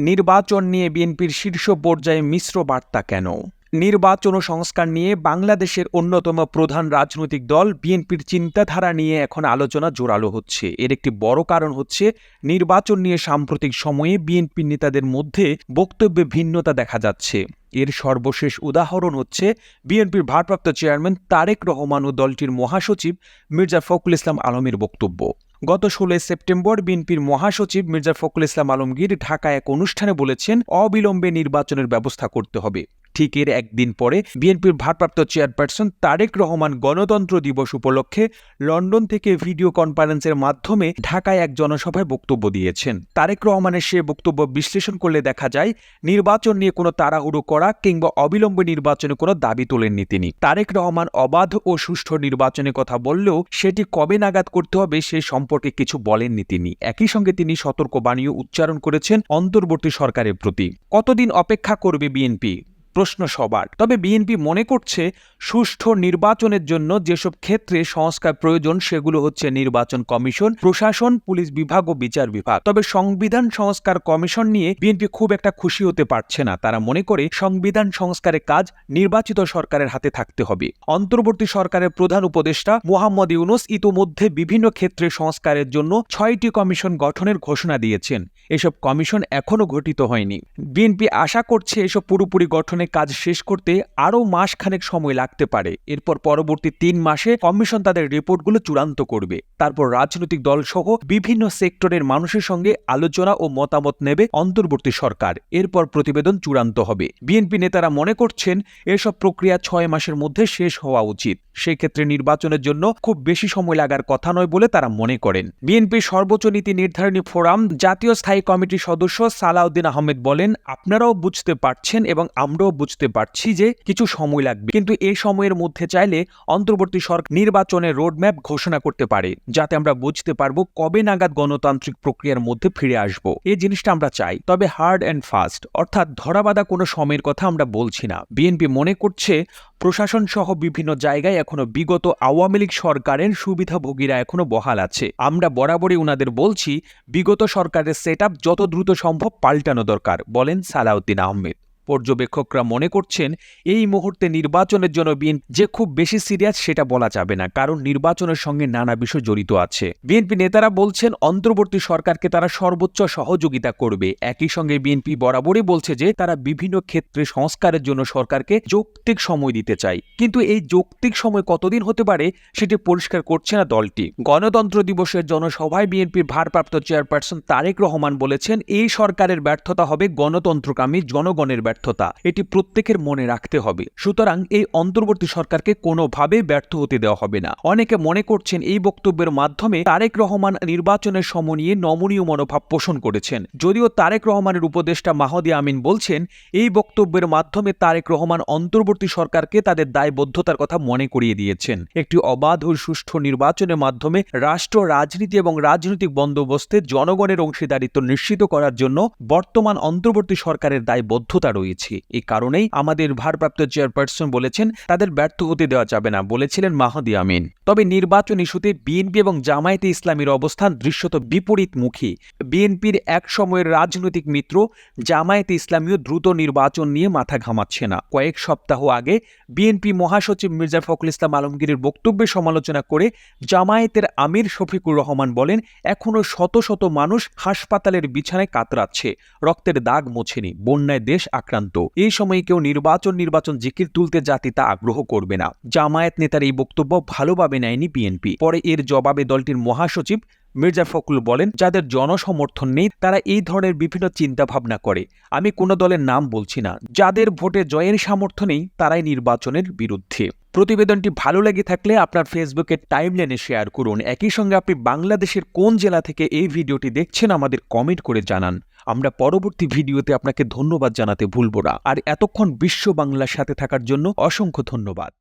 নির্বাচন নিয়ে বিএনপির শীর্ষ পর্যায়ে মিশ্র বার্তা কেন? নির্বাচন ও সংস্কার নিয়ে বাংলাদেশের অন্যতম প্রধান রাজনৈতিক দল বিএনপির চিন্তাধারা নিয়ে এখন আলোচনা জোরালো হচ্ছে। এর একটি বড় কারণ হচ্ছে, নির্বাচন নিয়ে সাম্প্রতিক সময়ে বিএনপি নেতাদের মধ্যে বক্তব্যে ভিন্নতা দেখা যাচ্ছে। এর সর্বশেষ উদাহরণ হচ্ছে, বিএনপির ভারপ্রাপ্ত চেয়ারম্যান তারেক রহমান ও দলটির মহাসচিব মির্জা ফখরুল ইসলাম আলমের বক্তব্য। গত ষোলোই সেপ্টেম্বর বিএনপির মহাসচিব মির্জা ফখরুল ইসলাম আলমগীর ঢাকায় এক অনুষ্ঠানে বলেছেন, অবিলম্বে নির্বাচনের ব্যবস্থা করতে হবে। ঠিক এর একদিন পরে বিএনপির ভারপ্রাপ্ত চেয়ারপারসন তারেক রহমান গণতন্ত্র দিবস উপলক্ষে লন্ডন থেকে ভিডিও কনফারেন্সের মাধ্যমে ঢাকায় এক জনসভায় বক্তব্য দিয়েছেন। তারেক রহমানের সে বক্তব্য বিশ্লেষণ করলে দেখা যায়, নির্বাচন নিয়ে কোনো তাড়াহুড়ো করা কিংবা অবিলম্বে নির্বাচনে কোনো দাবি তোলেননি তিনি। তারেক রহমান অবাধ ও সুষ্ঠু নির্বাচনের কথা বললেও সেটি কবে নাগাদ করতে হবে সে সম্পর্কে কিছু বলেননি তিনি। একই সঙ্গে তিনি সতর্কবাণীও উচ্চারণ করেছেন অন্তর্বর্তী সরকারের প্রতি। কতদিন অপেক্ষা করবে বিএনপি? প্রশ্ন সবার। তবে বিএনপি মনে করছে, সুষ্ঠু নির্বাচনের জন্য যেসব ক্ষেত্রে সংস্কার প্রয়োজন, সেগুলো হচ্ছে নির্বাচন কমিশন, প্রশাসন, পুলিশ বিভাগ ও বিচার বিভাগ। তবে সংবিধান সংস্কার কমিশন নিয়ে বিএনপি খুব একটা খুশি হতে পারছে না। তারা মনে করে, সংবিধান সংস্কারের কাজ নির্বাচিত সরকারের হাতে থাকতে হবে। অন্তর্বর্তী সরকারের প্রধান উপদেষ্টা মোহাম্মদ ইউনুস ইতোমধ্যে বিভিন্ন ক্ষেত্রে সংস্কারের জন্য ছয়টি কমিশন গঠনের ঘোষণা দিয়েছেন। এসব কমিশন এখনও গঠিত হয়নি। বিএনপি আশা করছে, এসব পুরোপুরি গঠনের কাজ শেষ করতে আরও মাসখানেক সময় লাগতে পারে। এরপর পরবর্তী তিন মাসে কমিশন তাদের রিপোর্টগুলো চূড়ান্ত করবে। তারপর রাজনৈতিক দলসহ বিভিন্ন সেক্টরের মানুষের সঙ্গে আলোচনা ও মতামত নেবে অন্তর্বর্তী সরকার। এরপর প্রতিবেদন চূড়ান্ত হবে। বিএনপি নেতারা মনে করছেন, এসব প্রক্রিয়া ছয় মাসের মধ্যে শেষ হওয়া উচিত। সেক্ষেত্রে নির্বাচনের জন্য খুব বেশি সময় লাগার কথা নয় বলে তারা মনে করেন। বিএনপির সর্বোচ্চ নীতি নির্ধারণী ফোরাম, জাতীয় স্থায়ী কমিটির সদস্য সালাউদ্দিন আহমেদ বলেন, আপনারাও বুঝতে পারছেন এবং আমরাও বুঝতে পারছি যে কিছু সময় লাগবে। কিন্তু এই সময়ের মধ্যে চাইলে অন্তর্বর্তী সরকার নির্বাচনের রোডম্যাপ ঘোষণা করতে পারে, যাতে আমরা বুঝতে পারব কবে নাগাদ গণতান্ত্রিক প্রক্রিয়ার মধ্যে ফিরে আসব। এই জিনিসটা আমরা চাই। তবে হার্ড অ্যান্ড ফাস্ট, অর্থাৎ ধরাবাধা কোনো সময়ের কথা আমরা বলছি না। বিএনপি মনে করছে প্রশাসন সহ বিভিন্ন জায়গায় এখনও বিগত আওয়ামী লীগ সরকারের সুবিধাভোগীরা এখনও বহাল আছে। আমরা বরাবরই উনাদের বলছি, বিগত সরকারের সেট যত দ্রুত সম্ভব পাল্টানো দরকার, বলেন সালাউদ্দিন আহমেদ। পর্যবেক্ষকরা মনে করছেন এই মুহূর্তে নির্বাচনের জন্য বিএনপি যে খুব বেশি সিরিয়াস সেটা বলা যাবে না, কারণ নির্বাচনের সঙ্গে নানা বিষয় জড়িত আছে। বিএনপি নেতারা বলছেন, অন্তর্বর্তী সরকারকে তারা সর্বোচ্চ সহযোগিতা করবে। একই সঙ্গে বিএনপি বরাবরই বলছে যে, তারা বিভিন্ন ক্ষেত্রে সংস্কারের জন্য সরকারকে যৌক্তিক সময় দিতে চায়। কিন্তু এই যৌক্তিক সময় কতদিন হতে পারে, সেটি পরিষ্কার করছে না দলটি। গণতন্ত্র দিবসের জনসভায় বিএনপির ভারপ্রাপ্ত চেয়ারপারসন তারেক রহমান বলেছেন, এই সরকারের ব্যর্থতা হবে গণতন্ত্রকামী জনগণের ব্যর্থতা, এটি প্রত্যেকের মনে রাখতে হবে। সুতরাং এই অন্তর্বর্তী সরকারকে কোনোভাবে ব্যর্থ হতে দেওয়া হবে না। অনেকে মনে করছেন এই বক্তব্যের মাধ্যমে তারেক রহমান নির্বাচনের সময় নিয়ে নমনীয় মনোভাব পোষণ করেছেন। যদিও তারেক রহমানের উপদেষ্টা মাহদি আমিন বলছেন, এই বক্তব্যের মাধ্যমে তারেক রহমান অন্তর্বর্তী সরকারকে তাদের দায়বদ্ধতার কথা মনে করিয়ে দিয়েছেন। একটি অবাধ ও সুষ্ঠু নির্বাচনের মাধ্যমে রাষ্ট্র, রাজনীতি এবং রাজনৈতিক বন্দোবস্তে জনগণের অংশীদারিত্ব নিশ্চিত করার জন্য বর্তমান অন্তর্বর্তী সরকারের দায়বদ্ধতা রয়েছে। এই কারণেই আমাদের ভারপ্রাপ্ত চেয়ারপারসন বলেছেন, তাদের ব্যর্থ হতে দেওয়া যাবে না বলেছিলেন মাহদি আমিন। তবে নির্বাচন ইস্যুতে বিএনপি এবং জামায়াতে ইসলামীর অবস্থান দৃশ্যত বিপরীতমুখী। বিএনপির এক সময়ের রাজনৈতিক মিত্র জামায়াতে ইসলামীও দ্রুত নির্বাচন নিয়ে মাথা ঘামাচ্ছে না। কয়েক সপ্তাহ আগে বিএনপি মহাসচিব মির্জা ফখরুল ইসলাম আলমগীরের বক্তব্যের সমালোচনা করে জামায়াতের আমির শফিকুর রহমান বলেন এখনও শত শত মানুষ হাসপাতালের বিছানায় কাতরাচ্ছে, রক্তের দাগ মোছেনি, বন্যায় দেশ আক্রান্ত। এই সময়ে কেউ নির্বাচন নির্বাচন জিকির তুলতে জাতি তা আগ্রহ করবে না। জামায়াত নেতার এই বক্তব্য ভালোভাবে নেয়নি বিএনপি। পরে এর জবাবে দলটির মহাসচিব মির্জা ফখরুল বলেন, যাদের জনসমর্থন নেই, তারা এই ধরনের বিভিন্ন চিন্তা ভাবনা করে। আমি কোনো দলের নাম বলছি না। যাদের ভোটে জয়ের সামর্থ্য নেই, তারাই নির্বাচনের বিরুদ্ধে। প্রতিবেদনটি ভালো লেগে থাকলে আপনার ফেসবুকের টাইমলাইনে শেয়ার করুন। একই সঙ্গে আপনি বাংলাদেশের কোন জেলা থেকে এই ভিডিওটি দেখছেন, আমাদের কমেন্ট করে জানান। আমরা পরবর্তী ভিডিওতে আপনাকে ধন্যবাদ জানাতে ভুলব না। আর এতক্ষণ বিশ্ব বাংলার সাথে থাকার জন্য অসংখ্য ধন্যবাদ।